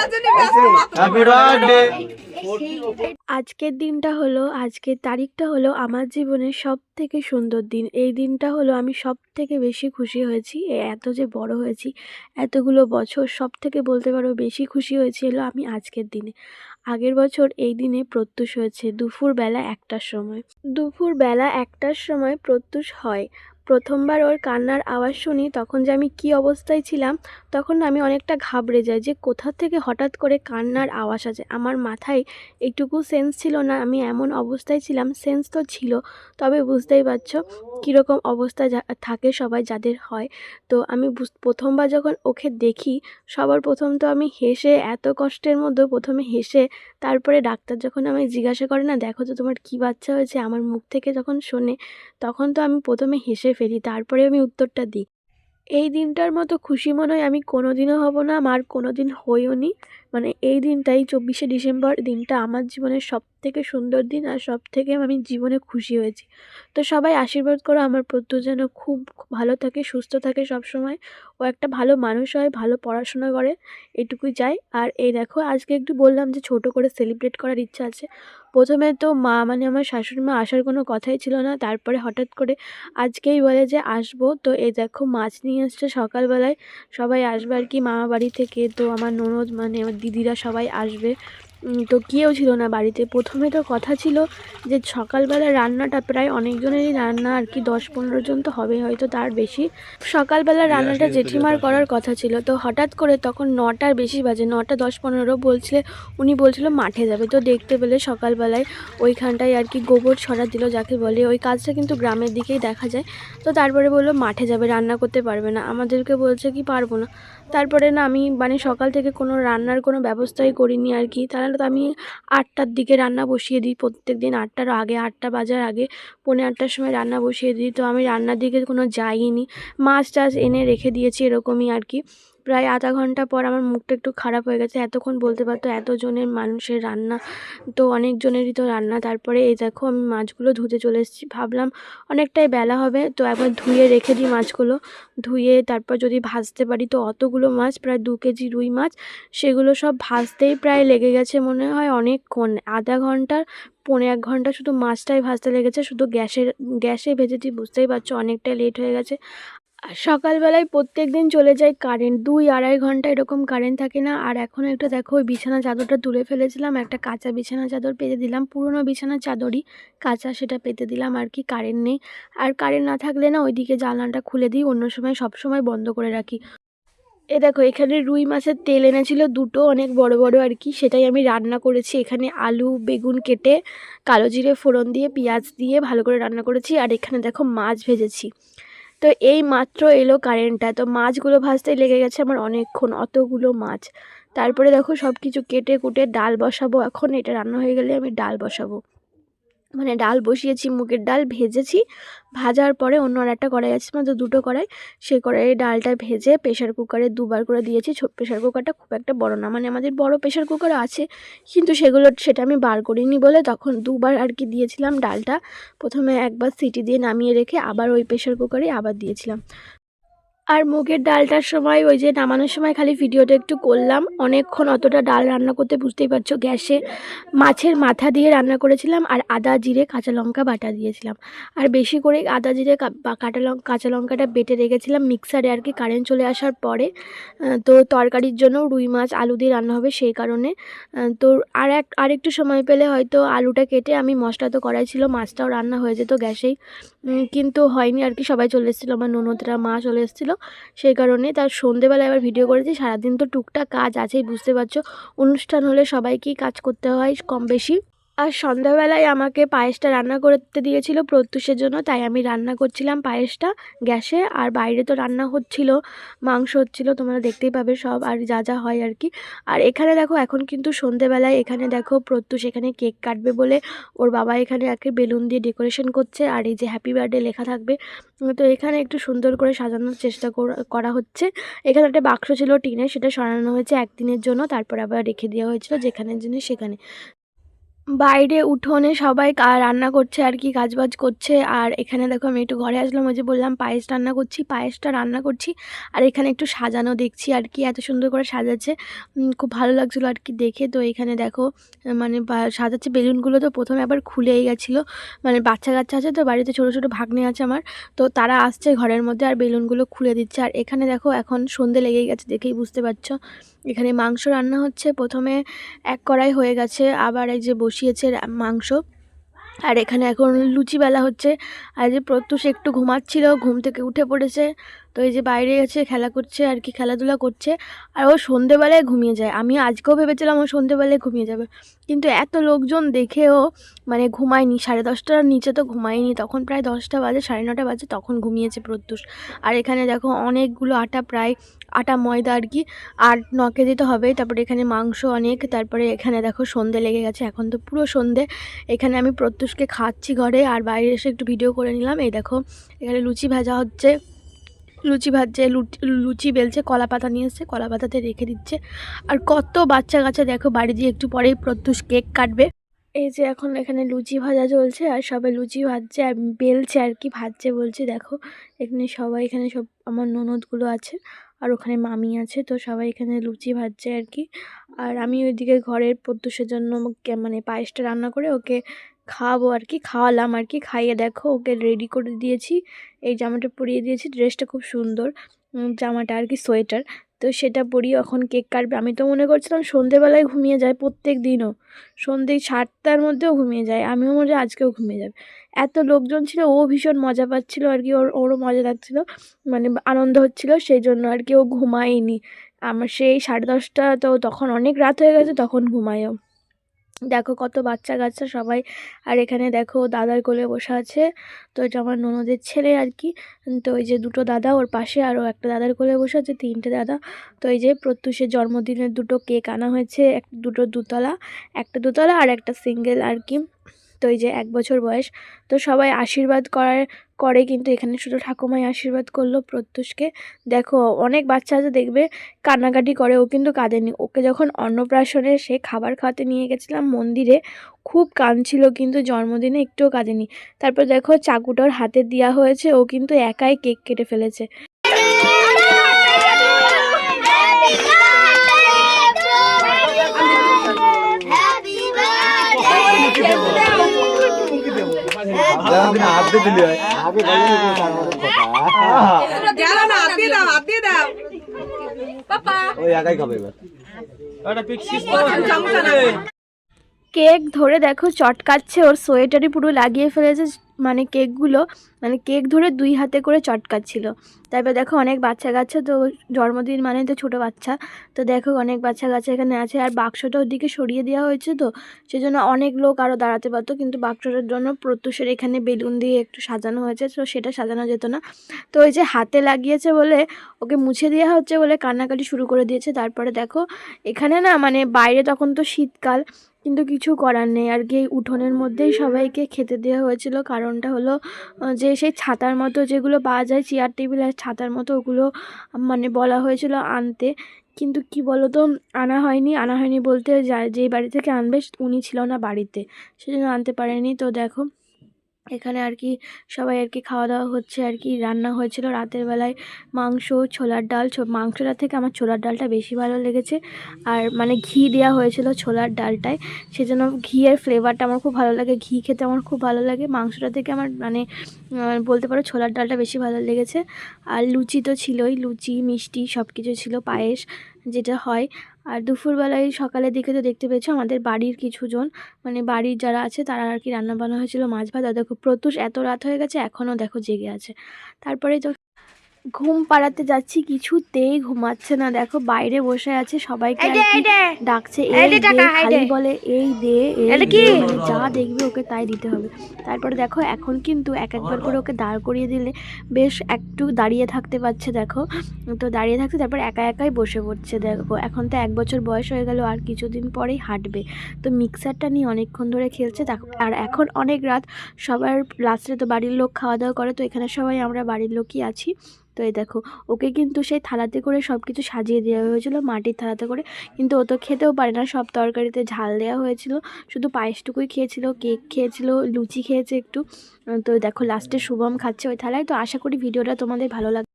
Happy birthday আজকের দিনটা হলো আজকের তারিখটা হলো আমার জীবনের সব থেকে সুন্দর দিন। এই দিনটা হলো আমি সব থেকে বেশি খুশি হয়েছি এ এত যে বড় হয়েছি এতগুলো বছর সব থেকে বলতে পারো বেশি খুশি হয়েছি হলো আমি আজকের দিনে। আগের বছর এই দিনে প্রত্যুষ হয়েছে দুপুর বেলা একটার সময়। দুপুর বেলা একটার সময় প্রত্যুষ হয়। প্রথমবার ওর কান্নার আওয়াজ শুনি, তখন যে আমি কী অবস্থায় ছিলাম, তখন আমি অনেকটা ঘাবড়ে যাই যে কোথা থেকে হঠাৎ করে কান্নার আওয়াজ আছে আমার মাথায় একটুকু সেন্স ছিল না, আমি এমন অবস্থায় ছিলাম সেন্স তো ছিল, তবে বুঝতেই পারছ কীরকম অবস্থা থাকে সবাই যাদের হয়। তো আমি প্রথমবার যখন ওকে দেখি, সবার প্রথম তো আমি হেসে, এত কষ্টের মধ্যে প্রথমে হেসে, তারপরে ডাক্তার যখন আমায় জিজ্ঞাসা করে, না, দেখো তো তোমার কী বাচ্চা হয়েছে? আমার মুখ থেকে যখন শোনে, তখন তো আমি প্রথমে হেসে ফেলি তারপরে আমি উত্তরটা দিই। এই দিনটার মতো খুশি মনে হয় আমি কোনোদিনও হব না আমার কোনোদিন হইও নি মানে এই দিনটাই চব্বিশে ডিসেম্বর দিনটা আমার জীবনের সব থেকে সুন্দর দিন আর সব থেকে আমি জীবনে খুশি হয়েছি। তো সবাই আশীর্বাদ করো, আমার প্রত্যুষ যেন খুব ভালো থাকে, সুস্থ থাকে সব সময় ও একটা ভালো মানুষ হয়, ভালো পড়াশোনা করে, এটুকুই চাই। আর এই দেখো, আজকে একটু বললাম যে ছোট করে সেলিব্রেট করার ইচ্ছা আছে। প্রথমে তো মা মানে আমার শাশুড়ি মা আসার কোনো কথাই ছিল না, তারপরে হঠাৎ করে আজকেই বলে যে আসব। তো এই দেখো, মাছ নিয়ে এসছে সকালবেলায়। সবাই আসবে আর কি, মামা বাড়ি থেকে। তো আমার ননদ মানে দিদিরা সবাই আসবে। তো কেউ ছিল না বাড়িতে। প্রথমে তো কথা ছিল যে সকালবেলা রান্নাটা প্রায় অনেকজনেরই রান্না আর কি দশ পনেরো জন তো হবে হয়তো তার বেশি। সকালবেলা রান্নাটা জেঠিমার করার কথা ছিল। তো হঠাৎ করে তখন নটার বেশি বাজে নটা দশ পনেরো বলছিলে উনি বলছিল মাঠে যাবে। তো দেখতে পেলে সকালবেলায় ওইখানটায় আর কি গোবর ছড়া দিল যাকে বলে। ওই কাজটা কিন্তু গ্রামের দিকেই দেখা যায়। তো তারপরে বলল মাঠে যাবে রান্না করতে পারবে না। আমাদেরকে বলছে কি পারব না। তারপরে না আমি মানে সকাল থেকে কোনো রান্নার কোনো ব্যবস্থাই করিনি আর কি। তাহলে তো আমি আটটার দিকে রান্না বসিয়ে দিই প্রত্যেক দিন আটটার আগে, আটটা বাজার আগে পনেরো আটটার সময় রান্না বসিয়ে দিই। তো আমি রান্নার দিকে কোনো যাইনি। মাছ টাছ এনে রেখে দিয়েছি এরকমই আর কি। প্রায় আধা ঘণ্টা পর আমার মুখটা একটু খারাপ হয়ে গেছে। এতক্ষণ বলতে পারতো এতজনের মানুষের রান্না, তো অনেকজনেরই তো রান্না। তারপরে এই দেখো আমি মাছগুলো ধুতে চলে এসেছি। ভাবলাম অনেকটাই বেলা হবে, তো একবার ধুয়ে রেখে দিই মাছগুলো। ধুয়ে তারপর যদি ভাজতে পারি, তো অতগুলো মাছ, প্রায় দু কেজি রুই মাছ, সেগুলো সব ভাজতেই প্রায় লেগে গেছে মনে হয় অনেকক্ষণ। আধা ঘণ্টার পৌনে এক ঘণ্টা শুধু মাছটাই ভাজতে লেগেছে। শুধু গ্যাসের, গ্যাসে ভেজেছি, বুঝতেই পারছ অনেকটাই লেট হয়ে গেছে। আর সকালবেলায় প্রত্যেক দিন চলে যায় কারেন্ট দুই আড়াই ঘণ্টা এরকম কারেন্ট থাকে না। আর এখন একটা দেখো, ওই বিছানা চাদরটা তুলে ফেলেছিলাম। একটা কাঁচা বিছানা চাদর পেতে দিলাম। পুরনো বিছানা চাদরই কাঁচা সেটা পেতে দিলাম। আর কি কারেন্ট নেই। আর কারেন্ট না থাকলে না ওইদিকে জানলাটা খুলে দিই। অন্য সময়, সব সময় বন্ধ করে রাখি। এ দেখো, এখানে রুই মাছের তেল এনেছিল দুটো, অনেক বড় বড় আর কি। সেটাই আমি রান্না করেছি। এখানে আলু, বেগুন কেটে, কালো জিরে ফোড়ন দিয়ে, পেঁয়াজ দিয়ে ভালো করে রান্না করেছি। আর এখানে দেখো মাছ ভেজেছি। তো এই মাত্র এলো কারেন্টটা তো মাছগুলো ভাজতেই লেগে গেছে আমার অনেকক্ষণ, অতগুলো মাছ। তারপরে দেখো সব কিছু কেটে কুটে ডাল বসাবো। এখন এটা রান্না হয়ে গেলে আমি ডাল বসাবো। মানে ডাল বসিয়েছি, মুগের ডাল ভেজেছি। ভাজার পরে অন্য আর একটা কড়াই আছে মাত্র দুটো কড়াই। সেই কড়াইয়ে ডালটা ভেজে প্রেশার কুকারে দুবার করে দিয়েছি। প্রেশার কুকারটা খুব একটা বড় না মানে আমাদের বড় প্রেশার কুকার আছে। কিন্তু সেগুলো সেটা আমি বার করিনি বলে তখন দুবার আর কি দিয়েছিলাম ডালটা। প্রথমে একবার সিটি দিয়ে নামিয়ে রেখে আবার ওই প্রেশার কুকারে আবার দিয়েছিলাম। আর মুগের ডালটার সময়, ওই যে নামানোর সময় খালি ভিডিওটা একটু করলাম। অনেকক্ষণ অতটা ডাল রান্না করতে বুঝতেই পারছ, গ্যাসে মাছের মাথা দিয়ে রান্না করেছিলাম আর আদা, জিরে, কাঁচা লঙ্কা বাটা দিয়েছিলাম। আর বেশি করে আদা, জিরে কাঁটা লঙ্কা কাঁচা লঙ্কাটা বেটে রেখেছিলাম মিক্সারে আর কি, কারেন্ট চলে আসার পরে। তো তরকারির জন্য রুই মাছ, আলু দিয়ে রান্না হবে সেই কারণে। তো আর এক আর একটু সময় পেলে হয়তো আলুটা কেটে আমি মশলা তো করাই ছিল, মাছটাও রান্না হয়ে যেত গ্যাসেই। কিন্তু হয়নি আর কি, সবাই চলে এসেছিল, আমার ননদরা, মা চলে এসেছিল। সেই কারণে তার সন্ধেবেলায় আবার ভিডিও করেছি। সারাদিন তো টুকটাক কাজ আছেই, বুঝতে পারছ। অনুষ্ঠান হলে সবাইকেই কাজ করতে হয় কম বেশি। আর সন্ধ্যাবেলায় আমাকে পায়েসটা রান্না করতে দিয়েছিল প্রত্যুষের জন্য, তাই আমি রান্না করছিলাম পায়েসটা গ্যাসে। আর বাইরে তো রান্না হচ্ছিল, মাংস হচ্ছিল, তোমরা দেখতেই পাবে সব, আর যা যা হয় আর কি। আর এখানে দেখো, এখন কিন্তু সন্ধেবেলায় এখানে দেখো প্রত্যুষ এখানে কেক কাটবে বলে ওর বাবা এখানে একে বেলুন দিয়ে ডেকোরেশন করছে, আর এই যে হ্যাপি বার্থডে লেখা থাকবে, তো এখানে একটু সুন্দর করে সাজানোর চেষ্টা করা- করা হচ্ছে। এখানে একটা বাক্স ছিল টিনের, সেটা সরানো হয়েছে একদিনের জন্য, তারপর আবার রেখে দেওয়া হয়েছিল যেখানে জিনিস সেখানে। বাইরে উঠোনে সবাই রান্না করছে আর কি, কাজবাজ করছে। আর এখানে দেখো আমি একটু ঘরে আসলাম, ওই যে বললাম পায়েস রান্না করছি, পায়েসটা রান্না করছি। আর এখানে একটু সাজানো দেখছি আর কি, এত সুন্দর করে সাজাচ্ছে। খুব ভালো লাগছিল আর কি দেখে। তো এখানে দেখো মানে সাজাচ্ছে বেলুনগুলো তো প্রথমে আবার খুলেই গেছিল। মানে বাচ্চা কাচ্চা আছে তো, বাড়িতে ছোটো ছোটো ভাগ্নে আছে আমার। তো তারা আসছে ঘরের মধ্যে আর বেলুনগুলো খুলে দিচ্ছে। আর এখানে দেখো এখন সন্ধে লেগেই গেছে দেখেই বুঝতে পারছ। এখানে মাংস রান্না হচ্ছে। প্রথমে এক কড়াই হয়ে গেছে, আবার এই যে বসিয়েছে মাংস। আর এখানে এখন লুচি বেলা হচ্ছে। আর যে প্রত্যুষ একটু ঘুমাচ্ছিল, ঘুম থেকে উঠে পড়েছে। তো এই যে বাইরে গেছে, খেলা করছে আর কি, খেলাধুলা করছে, আর ও সন্ধেবেলায় ঘুমিয়ে যায়। আমি আজকেও ভেবেছিলাম ও সন্ধেবেলায় ঘুমিয়ে যাবে, কিন্তু এত লোকজন দেখেও মানে ঘুমায়নি। সাড়ে দশটার নিচে তো ঘুমায়নি, তখন প্রায় দশটা বাজে, সাড়ে নটা বাজে, তখন ঘুমিয়েছে প্রত্যুষ আর এখানে দেখো অনেকগুলো আটা, প্রায় আটা, ময়দা আর কি, আর ন তো হবেই তারপরে এখানে মাংস অনেক, তারপরে এখানে দেখো সন্ধে লেগে গেছে, এখন তো পুরো সন্ধে। এখানে আমি প্রত্যুষকে খাচ্ছি ঘরে, আর বাইরে এসে একটু ভিডিও করে নিলাম। এই দেখো, এখানে লুচি ভাজা হচ্ছে। লুচি ভাজছে, লুচি বেলছে কলা পাতা নিয়ে এসছে কলা পাতাতে রেখে দিচ্ছে। আর কত বাচ্চা কাচ্চা দেখো, বাড়ি দিয়ে একটু পরেই প্রত্যুষ কেক কাটবে। এই যে এখন এখানে লুচি ভাজা চলছে, আর সবাই লুচি ভাজছে, আর বেলছে আর কি ভাজছে বলছে, দেখো। এখানে সবাই, এখানে সব আমার ননদগুলো আছে, আর ওখানে মামি আছে, তো সবাই এখানে লুচি ভাজছে আর কি। আর আমি ওইদিকে ঘরের প্রত্যুষের জন্য মানে পায়েসটা রান্না করে ওকে খাওয়াবো আর কি, খাওয়ালাম আর কি, খাইয়ে দেখো, ওকে রেডি করে দিয়েছি। এই জামাটা পরিয়ে দিয়েছি ড্রেসটা খুব সুন্দর জামাটা আর কি, সোয়েটার। তো সেটা পরিয়ে এখন কেক কাটবে। আমি তো মনে করছিলাম সন্ধেবেলায় ঘুমিয়ে যায় প্রত্যেক দিনও, সন্ধে সাতটার মধ্যেও ঘুমিয়ে যায়। আমিও মনে আজকেও ঘুমিয়ে যাবে। এত লোকজন ছিল, ও ভীষণ মজা পাচ্ছিল আর কি, ওর, ওরও মজা লাগছিল মানে আনন্দ হচ্ছিল সেই জন্য আর কি ও ঘুমায়নি। আমার সেই সাড়ে দশটা তো তখন অনেক রাত হয়ে গেছে, তখন ঘুমায়ও। দেখো কত বাচ্চা কাচ্চা সবাই। আর এখানে দেখো দাদার কোলে বসে আছে। তো এটা আমার ননদের ছেলে আর কি। তো ওই যে দুটো দাদা ওর পাশে আরও একটা দাদার কোলে বসে আছে, তিনটে দাদা। তো এই যে প্রত্যুষের জন্মদিনের দুটো কেক আনা হয়েছে, এক দুটো দুতলা, একটা দুতলা আর একটা সিঙ্গেল আর কি। তো এই যে এক বছর বয়স, তো সবাই আশীর্বাদ করার, করে কিন্তু এখানে শুধু ঠাকুমাই আশীর্বাদ করল প্রত্যুষকে। দেখো, অনেক বাচ্চা আছে দেখবে কান্নাকাটি করে, ও কিন্তু কাঁদেনি। ওকে যখন অন্নপ্রাশনে সে খাবার খাওয়াতে নিয়ে গেছিলাম মন্দিরে, খুব কাঁদছিল কিন্তু জন্মদিনে একটুও কাঁদেনি। তারপর দেখো চাকুটার হাতে দেওয়া হয়েছে, ও কিন্তু একাই কেক কেটে ফেলেছে। হাত দিলি হয় আগে না হাত দাও হাত দিয়ে দাও ওই একাই খাবে এবার। চামচা না কেক ধরে দেখো চটকাচ্ছে ওর সোয়েটারই পুরো লাগিয়ে ফেলেছে মানে কেকগুলো মানে কেক ধরে দুই হাতে করে চটকাচ্ছিল। তারপর দেখো অনেক বাচ্চা কাচ্চা, তো জন্মদিন মানে তো ছোটো বাচ্চা। তো দেখো অনেক বাচ্চা কাচ্চা এখানে আছে, আর বাক্সটা ওদিকে সরিয়ে দেওয়া হয়েছে তো, সেজন্য অনেক লোক আরও দাঁড়াতে পারতো, কিন্তু বাক্সটার জন্য প্রত্যুষের এখানে বেলুন দিয়ে একটু সাজানো হয়েছে, তো সেটা সাজানো যেত না। তো ওই যে হাতে লাগিয়েছে বলে ওকে মুছে দেওয়া হচ্ছে বলে কান্নাকাটি শুরু করে দিয়েছে। তারপরে দেখো এখানে না মানে বাইরে তখন তো শীতকাল কিন্তু কিছু করার নেই। আর কি এই উঠোনের মধ্যেই সবাইকে খেতে দেওয়া হয়েছিল। কারণটা হলো যে সেই ছাতার মতো যেগুলো পাওয়া যায় চেয়ার টেবিল আর ছাতার মতো ওগুলো মানে বলা হয়েছিল আনতে। কিন্তু কি বলো তো আনা হয়নি। আনা হয়নি বলতে যা, যেই বাড়ি থেকে আনবে, উনি ছিল না বাড়িতে। সেজন্য আনতে পারেনি। তো দেখো এখানে আর কি সবাই আর কি খাওয়া দাওয়া হচ্ছে আর কি রান্না হয়েছিল রাতের বেলায় মাংস, ছোলার ডাল। মাংসটা থেকে আমার ছোলার ডালটা বেশি ভালো লেগেছে। আর মানে ঘি দেওয়া হয়েছিল ছোলার ডালটায়। সেজন্য ঘিয়ের ফ্লেভারটা আমার খুব ভালো লাগে। ঘি খেতে আমার খুব ভালো লাগে। মাংসটা থেকে আমার মানে বলতে পারো ছোলার ডালটা বেশি ভালো লেগেছে। আর লুচি তো ছিলই। লুচি, মিষ্টি সব কিছু ছিল, পায়েস যেটা হয়। আর দুপুরবেলায় সকালের দিকে তো দেখতে পেয়েছ আমাদের বাড়ির কিছুজন মানে বাড়ির যারা আছে তারা আর কি রান্না বান্না হয়েছিল, মাছ ভাত, আর দেখো প্রত্যুষ এত রাত হয়ে গেছে, এখনও দেখো জেগে আছে। তারপরে তো ঘুম পাড়াতে যাচ্ছি কিছুতেই ঘুমাচ্ছে না। দেখো বাইরে বসে আছে সবাইকে ডাকছে এই খালি বলে এই দে মানে যা দেখবে ওকে তাই দিতে হবে। তারপরে দেখো এখন কিন্তু এক একবার করে ওকে দাঁড় করিয়ে দিলে বেশ একটু দাঁড়িয়ে থাকতে পারছে দেখো। তো দাঁড়িয়ে থাকতে তারপর একা একাই বসে পড়ছে দেখো। এখন তো এক বছর বয়স হয়ে গেল আর কিছুদিন পরেই হাঁটবে। তো মিক্সারটা নিয়ে অনেকক্ষণ ধরে খেলছে দেখো। আর এখন অনেক রাত সবার লাস্টে তো বাড়ির লোক খাওয়া দাওয়া করে তো এখানে সবাই আমরা বাড়ির লোকই আছি। তো এই দেখো, ওকে কিন্তু সেই থালাতে করে সব কিছু সাজিয়ে দেওয়া হয়েছিল, মাটির থালাতে করে। কিন্তু ও তো খেতেও পারে না, সব তরকারিতে ঝাল দেওয়া হয়েছিল। শুধু পায়েসটুকুই খেয়েছিল, কেক খেয়েছিল, লুচি খেয়েছে একটু। তো দেখো লাস্টে শুভম খাচ্ছে ওই থালায়। তো আশা করি ভিডিওটা তোমাদের ভালো লাগবে